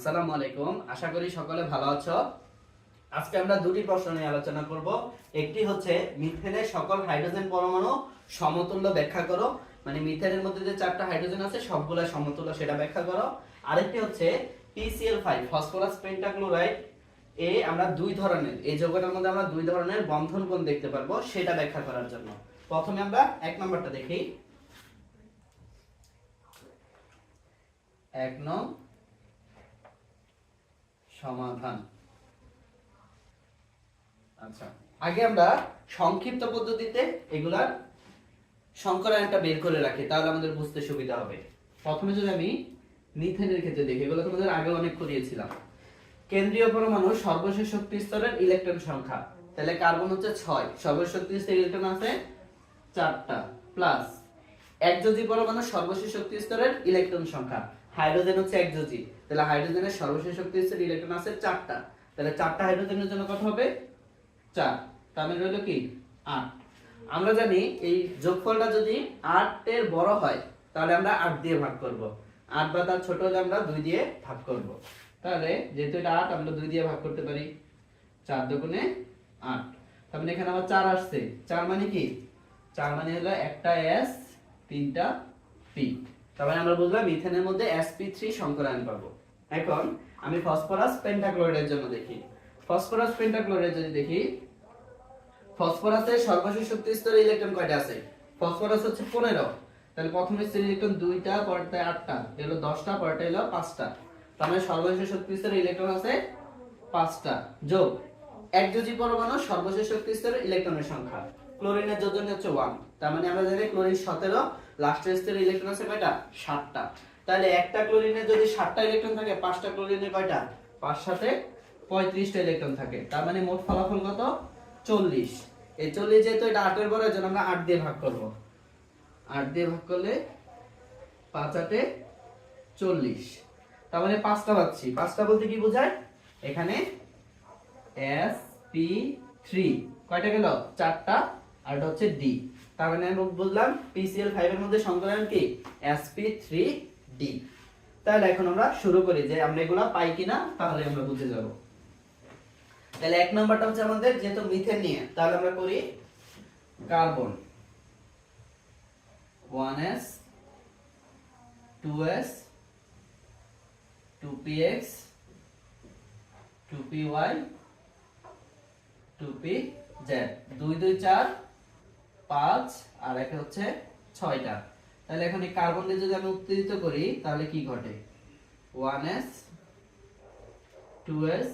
আসসালামু আলাইকুম। আশা করি সকলে ভালো আছো। আজকে আমরা দুটি প্রশ্ন নিয়ে আলোচনা করব। একটি হচ্ছে, মিথেনের সকল হাইড্রোজেন পরমাণু সমতুল্য ব্যাখ্যা করো। মানে মিথেনের মধ্যে যে চারটা হাইড্রোজেন আছে, সবগুলা সমতুল্য সেটা ব্যাখ্যা করো। আরেকটি হচ্ছে পিসিএল ফাইভ ফসফরাস পেন্টাক্লোরাইড এ আমরা দুই ধরনের, এই যৌগটার মধ্যে আমরা দুই ধরনের বন্ধন কোণ দেখতে পারব, সেটা ব্যাখ্যা করার জন্য। প্রথমে আমরা এক নম্বরটা দেখি। এক নং সমাধান। আচ্ছা আগে আমরা সংক্ষিপ্ত পদ্ধতিতে এগুলার সংকরায়নটা বের করে রাখি, তাহলে আমাদের বুঝতে সুবিধা হবে। প্রথমে যদি আমি মিথেনের ক্ষেত্রে দেখি, এগুলো তোমাদের আগে অনেক করিয়েছিলাম। কেন্দ্রীয় পরমাণু সর্বশেষ শক্তি স্তরের ইলেকট্রন সংখ্যা। তাহলে কার্বন হচ্ছে ছয়, সর্বশেষ শক্তি স্তরের ইলেকট্রন আছে চারটা, প্লাস একযোজি পরমাণু সর্বশেষ শক্তি স্তরের ইলেকট্রন সংখ্যা। হাইড্রোজেন হচ্ছে একযোজি তাহলে হাইড্রোজেনের সর্বশেষ শক্তি হচ্ছে ইলেকট্রন আছে চারটা। তাহলে চারটা হাইড্রোজেনের জন্য কত হবে? চার। তার মানে রইল কি? আট। আমরা জানি এই যোগফলটা যদি আটের বড় হয়, তাহলে আমরা আট দিয়ে ভাগ করব। আট বা তার ছোট হলে আমরা দুই দিয়ে ভাগ করব। তাহলে যেহেতু এটা আট, আমরা দুই দিয়ে ভাগ করতে পারি। চার দুগুণে আট। তার মানে এখানে আমার চার আসছে। চার মানে কি? চার মানে হলো একটা এস তিনটা পি মানে আমরা বুঝলাম মিথেনের মধ্যে sp3 সংকরায়ন পাবো এখন আমি ফসফরাস পেন্টাক্লোরাইডের জন্য দেখি। ফসফরাস পেন্টাক্লোরাইড যদি দেখি, ফসফরাসের সর্বশেষ শক্তি স্তরে ইলেকট্রন কয়টা আছে? ফসফরাস হচ্ছে পনেরো। তাহলে প্রথম স্তরে ইলেকট্রন দুইটা, পরটায় আটটা। এগুলো দশটা পরটা এলো পাঁচটা। তার মানে সর্বশেষ শক্তি স্তরে ইলেকট্রন আছে পাঁচটা। যোগ একযোজি পরমাণু সর্বশেষ শক্তি স্তরে ইলেকট্রনের সংখ্যা। ক্লোরিনের যোজন হচ্ছে ওয়ান তার মানে আমরা জানি ক্লোরিন সতেরো লাস্টের স্তরে ইলেকট্রন আছে কয়টা? সাতটা। তাহলে একটা ক্লোরিনের যদি সাতটা ইলেকট্রন থাকে, পাঁচটা ক্লোরিনের কয়টা? পাঁচ সাথে পঁয়ত্রিশটা ইলেকট্রন থাকে। তার মানে মোট ফলাফল কত? চল্লিশ। এই চল্লিশ যেহেতু এটা আটের বড় জন্য আমরা আট দিয়ে ভাগ করব। আট দিয়ে ভাগ করলে পাঁচ আটে চল্লিশ। তার মানে পাঁচটা পাচ্ছি। পাঁচটা বলতে কি বোঝায়? এখানে এস পি থ্রি কয়টা গেল? চারটা। আর হচ্ছে ডি তার মানে আমি বললাম পিসিএল ফাইভ এর মধ্যে সংকলন কি? এস পি থ্রি ডি তাহলে এখন আমরা শুরু করি যে আমরা এগুলা পাই কিনা, তাহলে আমরা বুঝে যাব। তাহলে এক নাম্বারটা হচ্ছে আমাদের যেহেতু মিথেন নিয়ে, তাহলে আমরা করি carbon. One S two S two P X two P Y two P Z দুই দুই চার পাঁচ আর একটা হচ্ছে ছয়টা। তাহলে এখন এই কার্বন দিয়ে যদি আমি উত্তেজিত করি, তাহলে কি ঘটে? One S, two S,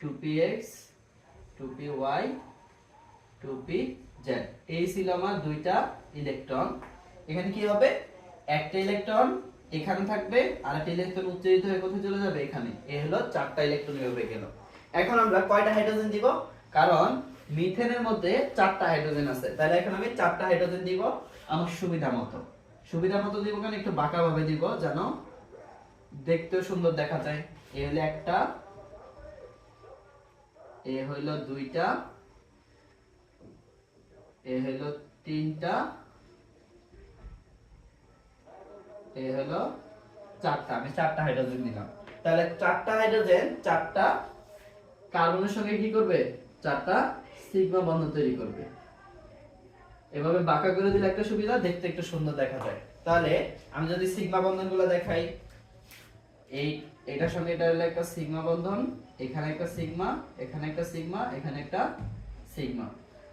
two P X, two P Y, two P Z. এই ছিল আমার দুইটা ইলেকট্রন। এখানে কি হবে? একটা ইলেকট্রন এখানে থাকবে আর একটা ইলেকট্রন উত্তেজিত হয়ে কোথায় চলে যাবে? এখানে। এই হলো চারটা ইলেকট্রন এভাবে গেল। এখন আমরা কয়টা হাইড্রোজেন দিব? কারণ মিথেনের মধ্যে চারটা হাইড্রোজেন আছে। তাহলে এখন আমি চারটা হাইড্রোজেন দিব আমার সুবিধা মতো। সুবিধা মতো দিব কেন একটু বাঁকা ভাবে দিব যেন দেখতেও সুন্দর দেখা যায়। এ হলো একটা, এ হইল দুইটা, এ হইল তিনটা, এ হলো চারটা। আমি চারটা হাইড্রোজেন নিলাম। তাহলে চারটা হাইড্রোজেন, চারটা কার্বনের সঙ্গে কি করবে? চারটা সিগমা বন্ধন তৈরি করবে। এভাবে বাঁকা করে দিলে একটা সুবিধা, দেখতে একটু সুন্দর দেখা যায়। তাহলে আমি যদি সিগমা বন্ধনগুলো দেখাই, এই, এটার সঙ্গে এটা হলো একটা সিগমা বন্ধন, এখানে একটা সিগমা এখানে একটা সিগমা এখানে একটা সিগমা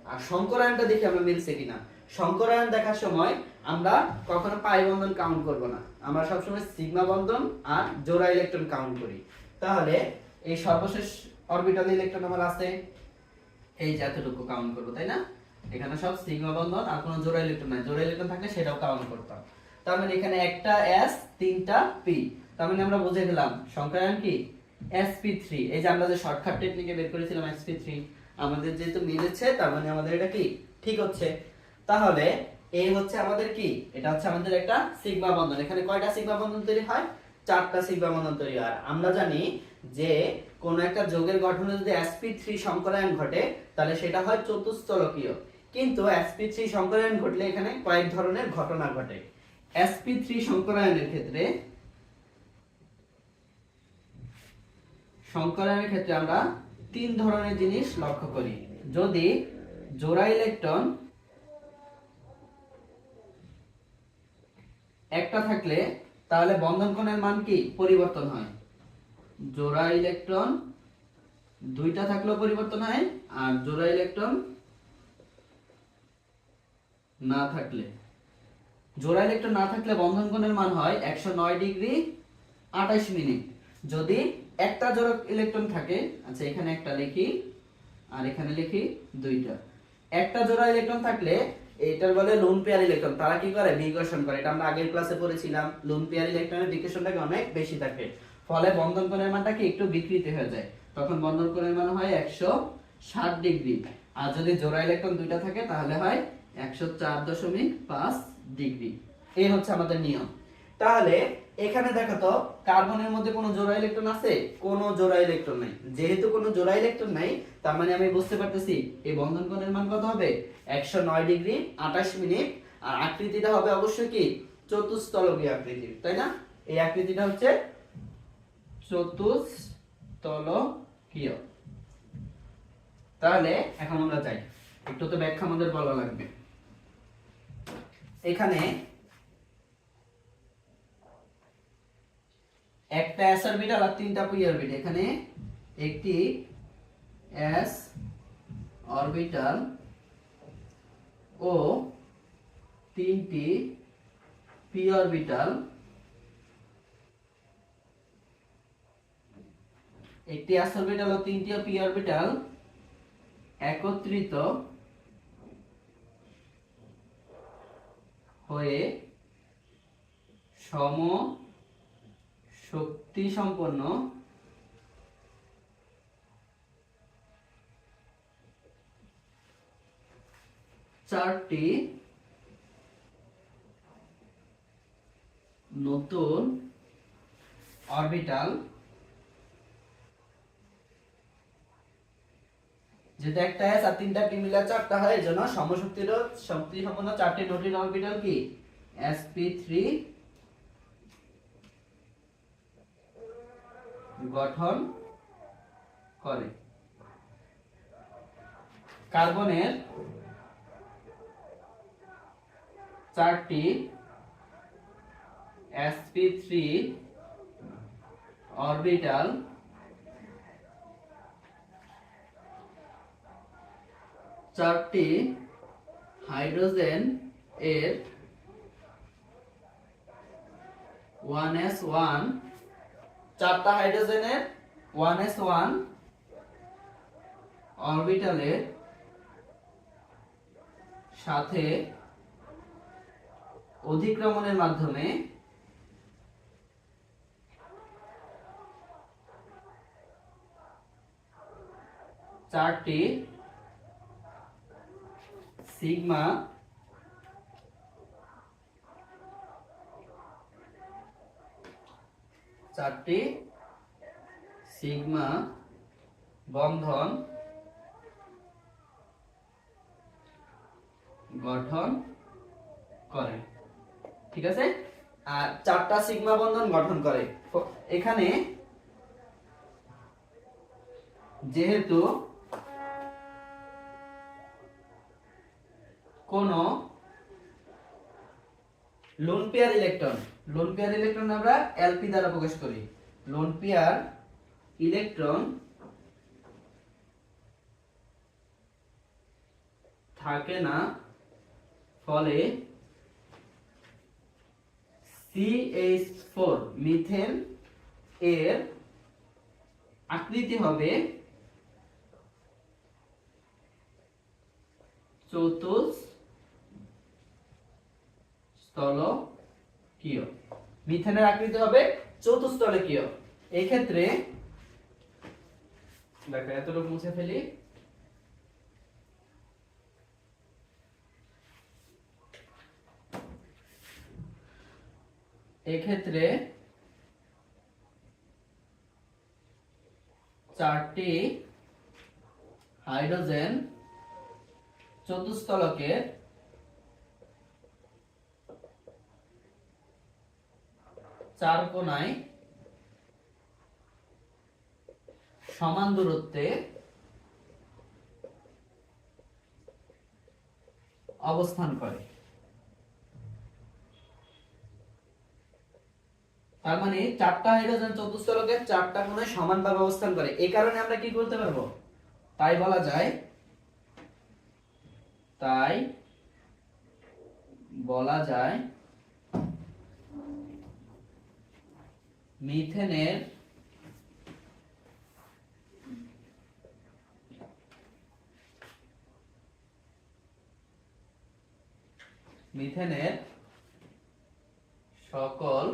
আর সংকরায়নটা দেখি আমরা মিলছে কিনা। সংকরায়ন দেখার সময় আমরা কখনো পাই বন্ধন কাউন্ট করব না। আমরা সবসময় সিগমা বন্ধন আর জোড়া ইলেকট্রন কাউন্ট করি। তাহলে এই সর্বশেষ অরবিটাল ইলেকট্রন আমার আছে। এই যে কাউন্ট করব, তাই না? এখানে সব সিগমা বন্ধন আর কোনো জোড়া ইলেকট্রন নাই। জোড়া ইলেকট্রন থাকলে সেটাও কাউন্ট করতাম তার মানে এখানে একটা এস তিনটা পি তার মানে আমরা বুঝে গেলাম সংখ্যায়ন কি? Sp3 এই যে আমরা যে শর্টকাট টেকনিকে বের করেছিলাম sp3 আমাদের যেহেতু মিলেছে তার মানে আমাদের এটা কি? ঠিক হচ্ছে। তাহলে এই হচ্ছে আমাদের কি? এটা হচ্ছে আমাদের একটা সিগমা বন্ধন। এখানে কয়টা সিগমা বন্ধন তৈরি হয়? চারটা সিগমা বন্ধন তৈরি হয়। আমরা জানি যে কোন একটা যৌগের গঠনে যদি sp3 সংকরায়ন ঘটে, তাহলে সেটা হয় চতুস্তলকীয় কিন্তু sp3 সংকরায়ন ঘটলে এখানে কয়েক ধরনের ঘটনা ঘটে। Sp3 সংকরায়নের ক্ষেত্রে সংকরণের ক্ষেত্রে আমরা তিন ধরনের জিনিস লক্ষ্য করি। যদি জোড়া ইলেকট্রন একটা থাকলে, তাহলে বন্ধন কোণের মান কি? পরিবর্তন হয়। জোড়া ইলেকট্রন দুইটা থাকলেও পরিবর্তন হয়, আর জোড়া ইলেকট্রন না থাকলে। জোড়া ইলেকট্রন না থাকলে বন্ধন কোণের মান হয় একশো নয় ডিগ্রি আঠাশ মিনিট। যদি একটা জোড়া ইলেকট্রন থাকে আচ্ছা এখানে একটা লিখি, আর এখানে লিখি দুইটা। একটা জোড়া ইলেকট্রন থাকলে এটার বলে লোন পেয়ার ইলেকট্রন তারা কি করে? বিকর্ষণ করে। এটা আমরা আগের ক্লাসে পড়েছিলাম। লোন পেয়ার ইলেকট্রনের বিকর্ষণটাকে অনেক বেশি থাকে। ফলে বন্ধন কোণের মানটা কি? একটু বিকৃতি হয়ে যায়। তখন বন্ধন কোণের মান হয় একশো ষাট ডিগ্রি। আর যদি জোড়া ইলেকট্রন দুইটা থাকে, তাহলে হয় একশো চার দশমিক পাঁচ ডিগ্রি। এই হচ্ছে আমাদের নিয়ম। তাহলে এখানে দেখো তো, কার্বনের মধ্যে কোনো জোড়া ইলেকট্রন আছে? কোনো জোড়া ইলেকট্রন নাই। যেহেতু কোনো জোড়া ইলেকট্রন নাই, তার মানে আমি বুঝতে পারতেছি, এই বন্ধন কোণের মান কত হবে? একশো নয় ডিগ্রি, আঠাশ মিনিট। আর আকৃতিটা হবে অবশ্যই কি? চতুস্তলকীয় আকৃতি তাই না? এই আকৃতিটা হচ্ছে চতুস্তলকীয় তাহলে এখন আমরা যাই। একটু তো ব্যাখ্যা আমাদের বলা লাগবে। এখানে একটা এস অরবিটাল আর তিনটা পি অরবিটাল এখানে একটি এস অরবিটাল ও তিনটি পি অরবিটাল একটি এস অরবিটাল ও তিনটি পি অরবিটাল একত্রিত হয়ে সম শক্তি সম্পন্ন চারটি নতুন অরবিটাল যেটা একটা এস আর তিনটা পি মিলে চারটা হয়, এই জন্য সমশক্তির শক্তি সম্পন্ন চারটি নতুন অরবিটাল কি? Sp3 গঠন করে। কার্বনের চারটি sp3 অরবিটাল চারটি হাইড্রোজেন এর ওয়ান এস ওয়ান, চারটা হাইড্রোজেনের ওয়ান এস ওয়ান অরবিটালের সাথে অধিক্রমণের মাধ্যমে চারটি সিগমা চারটি সিগমা বন্ধন গঠন করে। ঠিক আছে? আর চারটা সিগমা বন্ধন গঠন করে। এখানে যেহেতু কোন lone pair electron lone pair electron আমরা এলপি দ্বারা প্রকাশ করি। লোন পেয়ার ইলেকট্রন থাকে না, ফলে CH4 মিথেন এর আকৃতি হবে চতুস স্থলকীয় মিথেনের আকৃতি হবে চতুস্তলকীয় এই ক্ষেত্রে দেখো, এতটুকু মুছে ফেলি। এক্ষেত্রে চারটি হাইড্রোজেন চতুস্তলকের চার কোনায় সমান দূরত্বে অবস্থান করে। তার মানে চারটা হাইড্রোজেন চতুস্তলকে চারটা কোণে সমানভাবে অবস্থান করে। এই কারণে আমরা কি করতে পারব? তাই বলা যায়, তাই বলা যায় মিথেনের মিথেনের সকল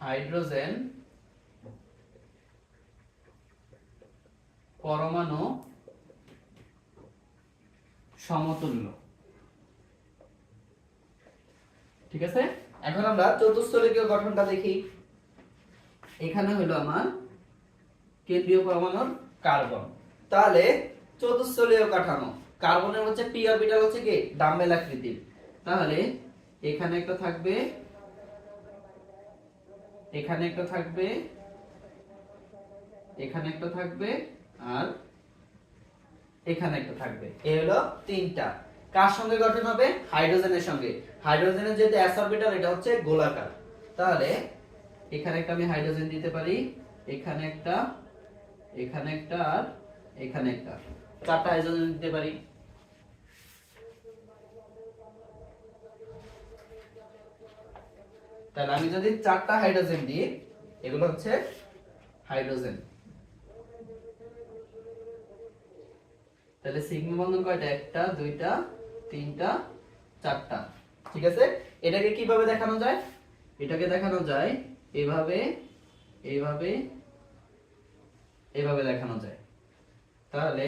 হাইড্রোজেন পরমাণু সমতুল্য। ঠিক আছে? এখন আমরা চতুস্থলিকীয় গঠনটা দেখি। এখানে হলো আমার কেন্দ্রীয় পরমাণুর কার্বন। তাহলে চতুস্থলীয় কাঠামো। কার্বনের হচ্ছে পি অরবিটাল হচ্ছে কি? ডাম্বেল আকৃতির। তাহলে এখানে একটা থাকবে, এখানে একটা থাকবে, এখানে একটা থাকবে আর এখানে একটা থাকবে। এই হলো তিনটা। কার সঙ্গে গঠন হবে? হাইড্রোজেনের সঙ্গে। হাইড্রোজেনের যেহেতু এস অরবিটাল এটা হচ্ছে গোলাকার। তাহলে এখানে একটা আমি হাইড্রোজেন দিতে পারি, এখানে একটা এখানে একটা আর এখানে একটা। চারটা হাইড্রোজেন দিতে পারি। তাহলে আমি যদি চারটা হাইড্রোজেন দিই, এগুলো হচ্ছে হাইড্রোজেন। তাহলে সিগমা বন্ধন কয়টা? একটা, দুইটা, তিনটা, চারটা। ঠিক আছে? এটাকে কীভাবে দেখানো যায়? এটাকে দেখানো যায় এভাবে এইভাবে এভাবে দেখানো যায়। তাহলে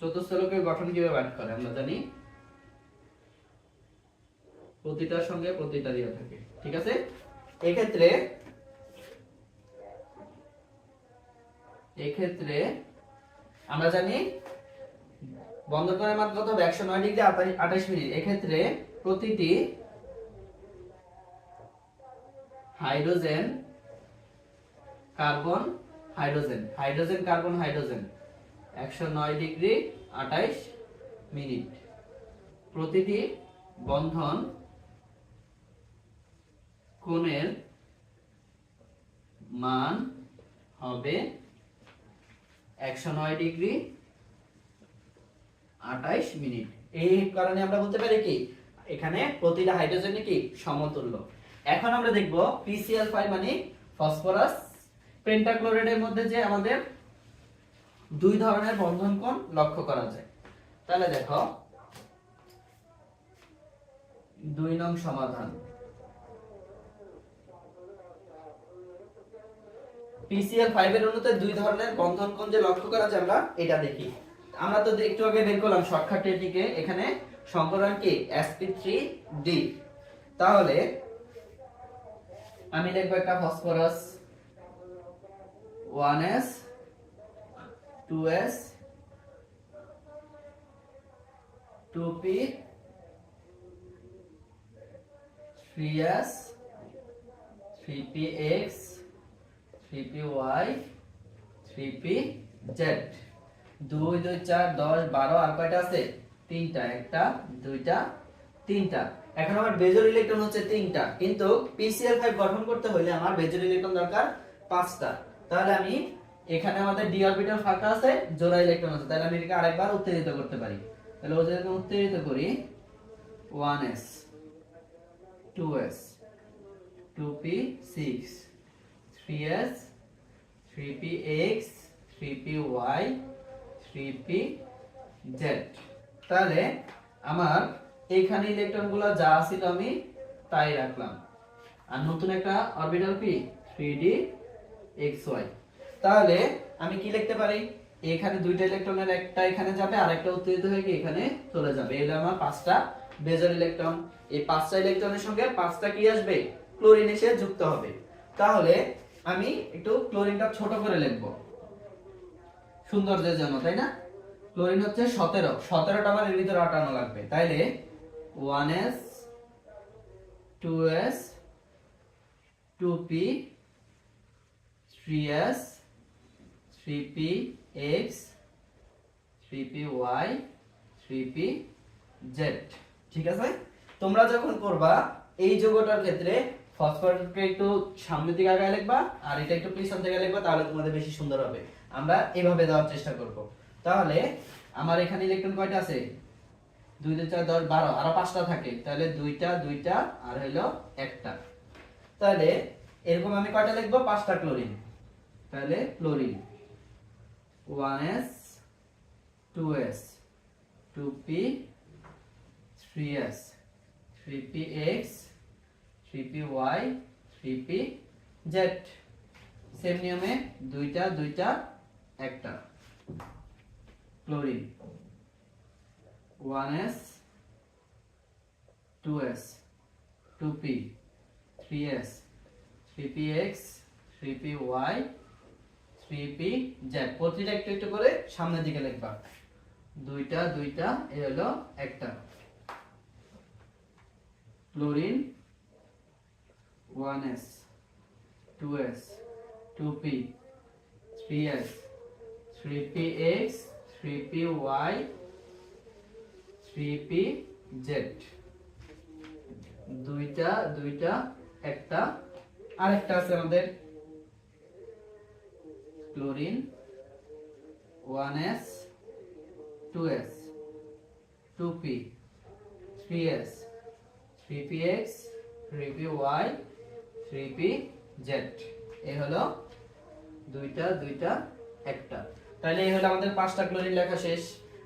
চতুস্থলকের গঠন কীভাবে ব্যাট করে আমরা জানি? প্রতিটার সঙ্গে প্রতিটা দেওয়া থাকে, ঠিক আছে? এক্ষেত্রে এক্ষেত্রে আমরা জানি বন্ধ করার মাত্র কত একশো নয় ডিগ্রি আঠাশ মিনিট। এক্ষেত্রে প্রতিটি hydrogen, carbon, hydrogen. Hydrogen, carbon, hydrogen. একশো নয় ডিগ্রি আঠাইশ মিনিট। প্রতিটি বন্ধন কোণের মান হবে একশো নয় ডিগ্রি আঠাইশ মিনিট। এই কারণে আমরা বলতে পারি কি এখানে প্রতিটা হাইড্রোজেন কি? সমতুল্য। এখন আমরা দেখব পিসিএল ফাইভ মানে ফসফরাস পেন্টাক্লোরাইডের মধ্যে যে আমাদের দুই ধরনের বন্ধন কোণ লক্ষ্য করা যায়। তাহলে দেখো, দুই নং সমাধান। পিসিএল ফাইভ এর অনুতে দুই ধরনের বন্ধন কোণ যে লক্ষ্য করা যায় আমরা, এটা দেখি। আমরা তো একটু আগে বের করলাম শর্টকাট টেকনিকে এখানে সংকরণ কি এসপি থ্রি ডি তাহলে আমি লিখব একটা phosphorus 1s 2s 2p 3s 3px 3py 3pz দুই দুই, চার, দশ, বারো, আর কয়টা আছে? তিনটা, একটা, দুইটা, তিনটা। এখন আমার বেজর ইলেকট্রন হচ্ছে তিনটা। কিন্তু পিসিএল ফাইভ গঠন করতে হলে আমার বেজর ইলেকট্রন দরকার পাঁচটা। তাহলে আমি এখানে আমাদের ডি অরবিটাল ফাঁকা আছে, জোড়া ইলেকট্রন আছে। তাহলে আমি এটাকে আরেকবার উত্তেজিত করতে পারি। তাহলে ও যদি উত্তেজিত করি 1s 2s 2p6 3s 3px 3py 3pz তাহলে আমার এইখানে ইলেকট্রনগুলো যা ছিল আমি তাই রাখলাম। আর নতুন একটা অরবিটাল পি 3d xy তাহলে আমি কি লিখতে পারি? এখানে দুইটা ইলেকট্রনের একটা এখানে যাবে আর একটা উত্তেজিত হয়ে গিয়ে এখানে চলে যাবে। এগুলো আমার পাঁচটা বেজর ইলেকট্রন এই পাঁচটা ইলেকট্রনের সঙ্গে পাঁচটা কি আসবে? ক্লোরিন এসে যুক্ত হবে। তাহলে আমি একটু ক্লোরিনটা ছোট করে লিখব। সৌন্দর্যের জন্য, তাই না? ক্লোরিন হচ্ছে সতেরো। সতেরোটা আমার এর ভিতরে আটানো লাগবে। তাইলে one S, two S, two P, three S, three P X, three P Y, three P Z. ঠিক আছে? তোমরা যখন করবা, এই যোগটার ক্ষেত্রে ফসফরাসকে একটু সামনের দিকে আগায় লিখবা, আর এটা একটু পিছন থেকে লিখবা, তাহলে তোমাদের বেশি সুন্দর হবে। আমরা এভাবে দেওয়ার চেষ্টা করব। তাহলে আমার এখানে ইলেকট্রন কয়টা আছে? দুই দুই চার দশ বারো, আরও পাঁচটা থাকে। তাহলে দুইটা দুইটা, আর হইল একটা। তাহলে এরকম আমি কয়টা লিখব? পাঁচটা ক্লোরিন তাহলে chlorine one S two S two P three S three P X three P Y three P Z same নিয়মে দুইটা দুইটা, একটা। Chlorine one S two S two P three S three P X three P Y three P Z প্রতিটা একটু একটু করে সামনের দিকে লিখবা। দুইটা দুইটা, এ হলো একটা। Chlorine one S two S two P three S three P X three P Y three P Z দুইটা দুইটা, একটা, আরেকটা আছে আমাদের। Chlorine one S two S two P three S three P X three P Z এই হলো দুইটা দুইটা, একটা। তাহলে এই হলো আমাদের পাঁচটা ক্লোরিন লেখা শেষ।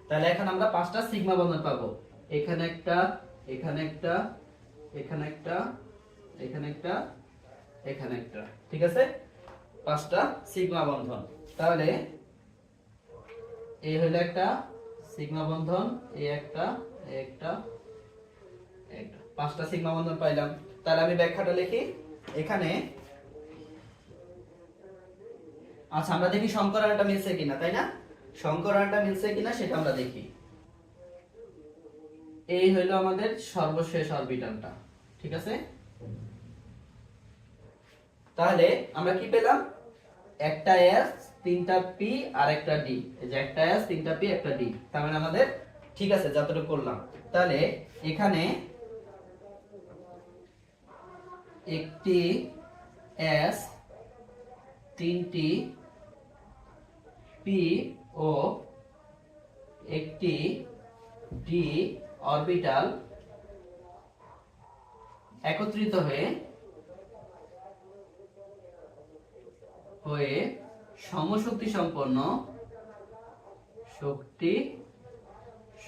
তাহলে এখন আমরা পাঁচটা সিগমা বন্ধন পাবো। এখানে একটা এখানে একটা এখানে একটা এখানে একটা এখানে একটা। ঠিক আছে? পাঁচটা সিগমা বন্ধন। তাহলে এই হলো একটা সিগমা বন্ধন এই একটা একটা একটা। পাঁচটা সিগমা বন্ধন পাইলাম। তাহলে আমি ব্যাখ্যাটা লিখি। এখানে আচ্ছা আমরা দেখি সংকরণটা মিলছে কিনা, তাই না? সংকরণটা মিলছে কিনা সেটা আমরা দেখি। এই হইল আমাদের সর্বশেষ অরবিটালটা, ঠিক আছে? তাহলে আমরা কি পেলাম? একটা এস, তিনটা পি আর একটা ডি। এই যে একটা এস, তিনটা পি, একটা ডি। তার মানে আমাদের ঠিক আছে, যতটুকু করলাম। তাহলে এখানে একটি এস, তিনটি পি ও একটি ডি অরবিটাল একত্রিত হয়ে হয়ে সমশক্তি সম্পন্ন শক্তি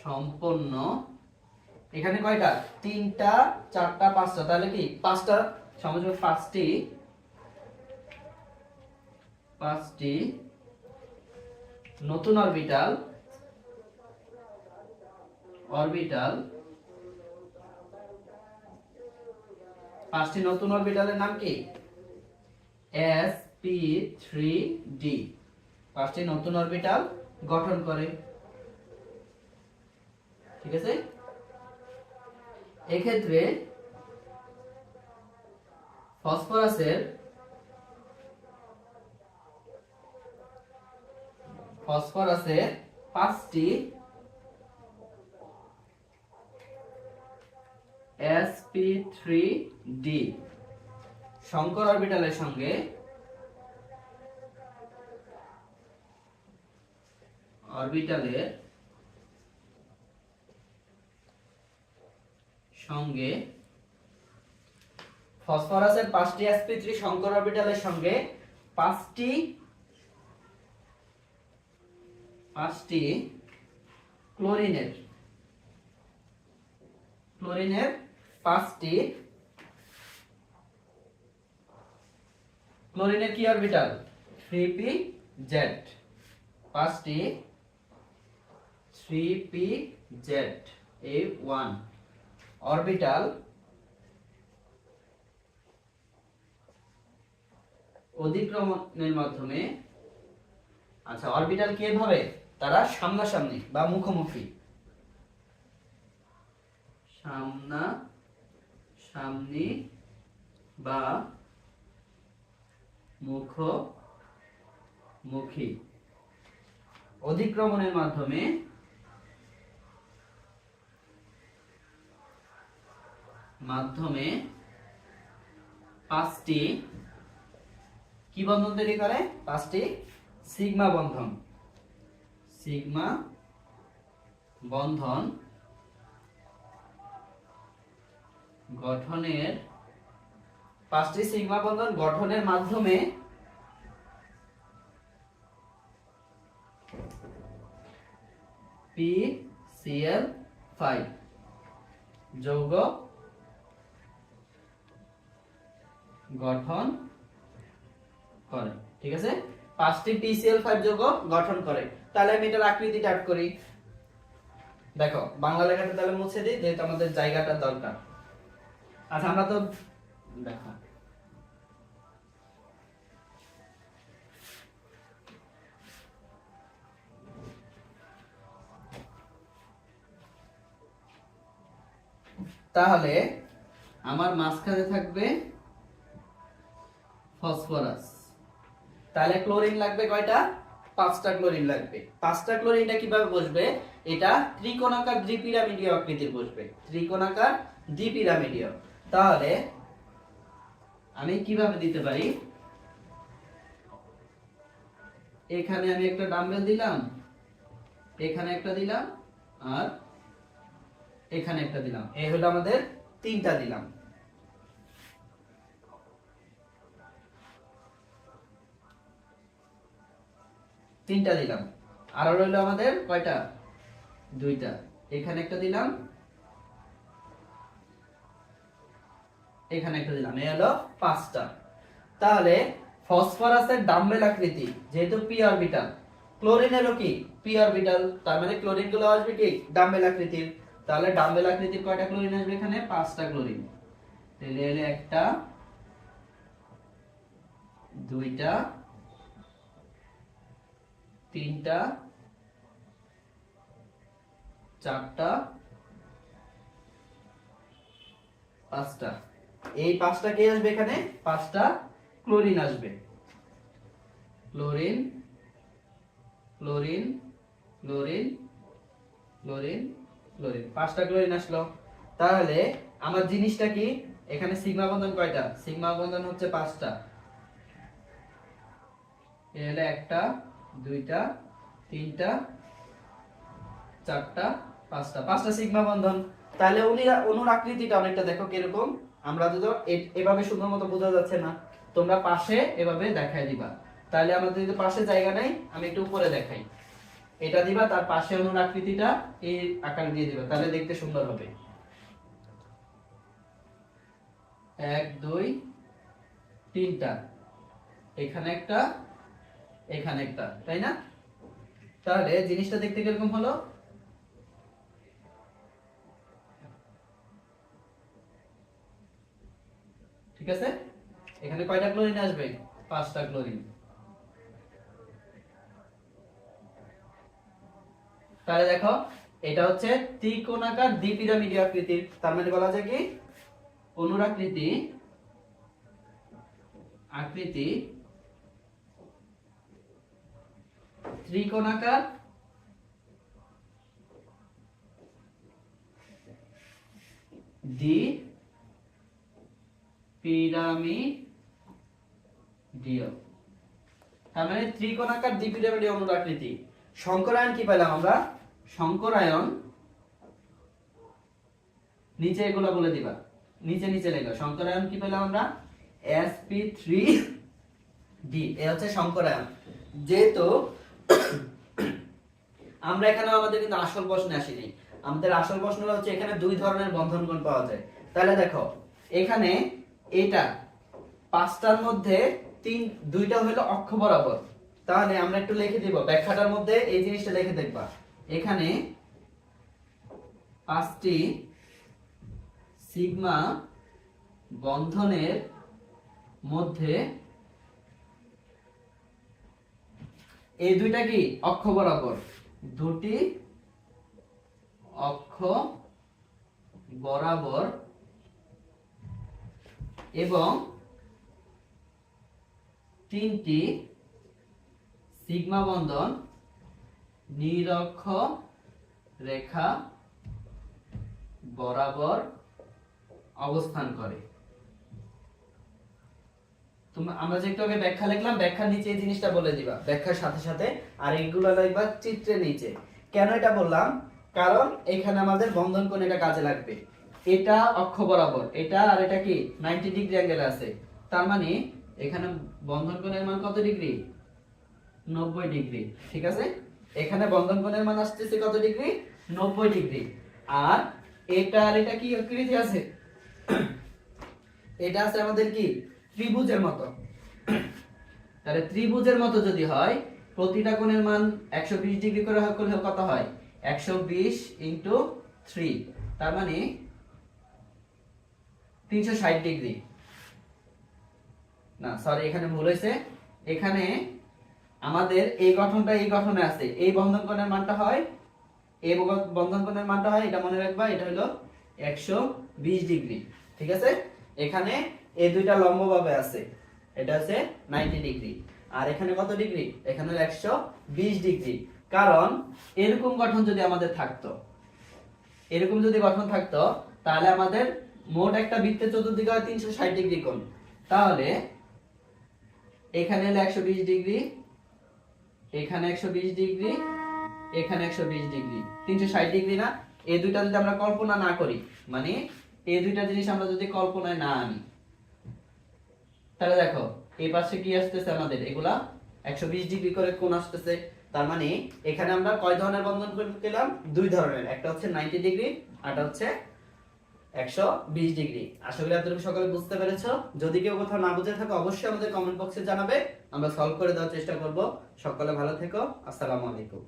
সম্পন্ন। এখানে কয়টা? তিনটা, চারটা, পাঁচটা। তাহলে কি? পাঁচটা সমযোগ পাঁচটি। পাঁচটি নতুন অরবিটাল অরবিটাল, পাঁচটি নতুন অরবিটালের নাম কি? এস পি থ্রি ডি পাঁচটি নতুন অরবিটাল গঠন করে। ঠিক আছে? এক্ষেত্রে ফসফরাসের ফসফরাসের পাঁচটি। Sp3d শঙ্কর অরবিটালের সঙ্গে অরবিটালের সঙ্গে ফসফরাসের পাঁচটি এসপি থ্রি শঙ্কর অরবিটালের সঙ্গে পাঁচটি পাঁচটি ক্লোরিনের। ক্লোরিনের পাঁচটি। ক্লোরিনের কি অরবিটাল থ্রি পি জেড পাঁচটি। থ্রি পি জেড এ ওয়ান অরবিটাল অধিক্রমণের মাধ্যমে। আচ্ছা অরবিটাল কীভাবে? তারা সামনাসামনি বা মুখোমুখি। সামনা সামনি বা মুখ মুখী অধিক্রমণের মাধ্যমে মাধ্যমে পাঁচটি কি বন্ধন তৈরি করে? পাঁচটি সিগমা বন্ধন। সিগমা বন্ধন গঠনের পাঁচটি সিগমা বন্ধন গঠনের মাধ্যমে পি সিএল ফাইভ যৌগ গঠন করে, ঠিক আছে? পাঁচটি পিসিএল ফাইভ যৌগ গঠন করে। তাহলে আমি এটার আকৃতি টাট করি। দেখো, বাংলা লেখাটা তাহলে মুছে দিই, যেহেতু আমাদের জায়গাটা দরকার। আচ্ছা আমরা তো দেখো। তাহলে আমার মাঝখানে থাকবে ফসফরাস। তাহলে ক্লোরিন লাগবে কয়টা? পাঁচটা ক্লোরিন লাগবে। পাঁচটা ক্লোরিনটা কীভাবে বসবে? এটা ত্রিকোণাকার দ্বিপিরামিডীয় আকৃতির বসবে। ত্রিকোণাকার দ্বিপিরামিডীয়। তাহলে আমি কীভাবে দিতে পারি? এখানে আমি একটা ডাম্বেল দিলাম, এখানে একটা দিলাম, আর এখানে একটা দিলাম। এই হলো আমাদের তিনটা দিলাম। তিনটা দিলাম। আর রইল আমাদের কয়টা? দুইটা। এখানে একটা দিলাম। এখানে একটা দিলাম। এই হলো পাঁচটা। তাহলে ফসফরাসের ডাম্বেল আকৃতি, যেহেতু পি অরবিটাল ক্লোরিনেরও কি? পি অরবিটাল তার মানে ক্লোরিনগুলো আসবে কি? ডাম্বেল আকৃতির। তাহলে ডাম্বেল আকৃতির কয়টা ক্লোরিন আসবে এখানে? পাঁচটা ক্লোরিন। তাহলে একটা, দুইটা তিনটা চারটা পাঁচটা। এই পাঁচটা কে আসবে এখানে? পাঁচটা ক্লোরিন আসবে। Chlorine chlorine chlorine chlorine chlorine. পাঁচটা ক্লোরিন আসলো। তাহলে আমার জিনিসটা কি? এখানে সিগমা বন্ধন কয়টা? সিগমা বন্ধন হচ্ছে পাঁচটা। এ হলো একটা দুইটা, তিনটা, চারটা, পাঁচটা। পাঁচটা সিগমা বন্ধন। তাহলে অনুর আকৃতিটা অনেকটা দেখো কীরকম। আমরা তো এভাবে সুন্দর মতো বোঝা যাচ্ছে না। তোমরা পাশে এভাবে দিবা। তাহলে আমাদের যদি পাশে জায়গা নাই, আমি একটু উপরে দেখাই। এটা দিবা, তার পাশে অনুর আকৃতিটা এই আকার দিয়ে দিবা। তাহলে দেখতে সুন্দর হবে। এক, দুই, তিনটা। এখানে একটা এখানে একটা, তাই না? তাহলে জিনিসটা দেখতে কীরকম হলো? ঠিক আছে? এখানে কয়টা ক্লোরিন আসবে? পাঁচটা ক্লোরিন। তাহলে দেখো, এটা হচ্ছে ত্রিকোণাকার দ্বিপিরামিডীয় আকৃতির। তার মানে বলা যায় কি? অনুরাকৃতি আকৃতি ত্রিকোণাকার। দ্বি পিরামিডীয় তার মানে ত্রিকোণাকার শঙ্করায়ন কি পেলাম আমরা? শঙ্করায়ন। নিচে এগুলো বলে দিবা। নিচে নিচে লেখো। শঙ্করায়ন কি পেলাম আমরা? এসপি থ্রি ডি এ হচ্ছে শঙ্করায়ন। যেহেতু আমরা এখানে আমাদের কিন্তু আসল প্রশ্নে আসিনি। আমাদের আসল প্রশ্নটা হচ্ছে এখানে দুই ধরনের বন্ধন কোণ পাওয়া যায়। তাহলে দেখো, এখানে এটা পাঁচটার মধ্যে তিন, দুইটা হলো অক্ষ বরাবর। তাহলে আমরা একটু লিখে দিব, ব্যাখ্যাটার মধ্যে এই জিনিসটা লিখে দেখবা। এখানে পাঁচটি সিগমা বন্ধনের মধ্যে এই দুইটা কি? অক্ষ বরাবর। দুটি অক্ষ বরাবর এবং তিনটি সিগমা বন্ধন নিরক্ষ রেখা বরাবর অবস্থান করে। তুমি আমরা যে একটু আগে ব্যাখ্যা লিখলাম, ব্যাখ্যার নিচে এই জিনিসটা বলে দিবা। ব্যাখ্যার সাথে সাথে আর এইগুলো লিখবা চিত্রের নিচে। কেন এটা বললাম? কারণ এখানে আমাদের বন্ধন কোণ এটা কাজে লাগবে। এটা অক্ষ বরাবর। এটা আর এটা কি? 90 ডিগ্রি অ্যাঙ্গেল আছে। তার মানে এখানে বন্ধন কোণের মান কত ডিগ্রি 90 ডিগ্রি ঠিক আছে? এখানে বন্ধন কোণের মান আসতেছে কত ডিগ্রি 90 ডিগ্রি আর এটা আর এটা কি আকৃতি আছে? এটা আছে আমাদের কি? ত্রিভুজের মতো। তাহলে ত্রিভুজের মতো যদি হয়, প্রতিটা কোণের মান 120 ডিগ্রি করে করলে কত হয়? 120 ইনটু থ্রি। তার মানে 360 ডিগ্রি। না সরি এখানে ভুল হয়েছে। এখানে আমাদের এই গঠনটা এই গঠনে আছে। এই বন্ধন কোণের মানটা হয়, এই বন্ধন কোণের মানটা হয়, এটা মনে রাখবা, এটা হলো 120 ডিগ্রি। ঠিক আছে? এখানে এই দুইটা লম্বভাবে আছে। এটা আছে 90 ডিগ্রি আর এখানে কত ডিগ্রি এখানে হলো 120 ডিগ্রি কারণ এরকম গঠন যদি আমাদের থাকতো, এরকম যদি গঠন থাকতো, তাহলে আমাদের মোট একটা বৃত্তের চতুর্দিকে হয় 360 ডিগ্রি কোণ। তাহলে এখানে হলো 120 ডিগ্রি এখানে 120 ডিগ্রি এখানে 120 ডিগ্রি 360 ডিগ্রি না? এই দুইটা যদি আমরা কল্পনা না করি মানে এই দুইটা জিনিস আমরা যদি কল্পনায় না আনি তাহলে দেখো, এই পাশে কি আসতেছে আমাদের? এগুলা 120 ডিগ্রি করে কোণ আসতেছে। তার মানে এখানে আমরা কয় ধরনের বন্ধন পেলাম? দুই ধরনের। একটা হচ্ছে 90 ডিগ্রি আরটা হচ্ছে 120 ডিগ্রি। আশা করি আপনারা সকলে বুঝতে পেরেছ। যদি কেউ কোথাও না বুঝে থাকে, অবশ্যই আমাদের কমেন্ট বক্সে জানাবে। আমরা সলভ করে দেওয়ার চেষ্টা করব। সকলে ভালো থেকো। আসসালামু আলাইকুম।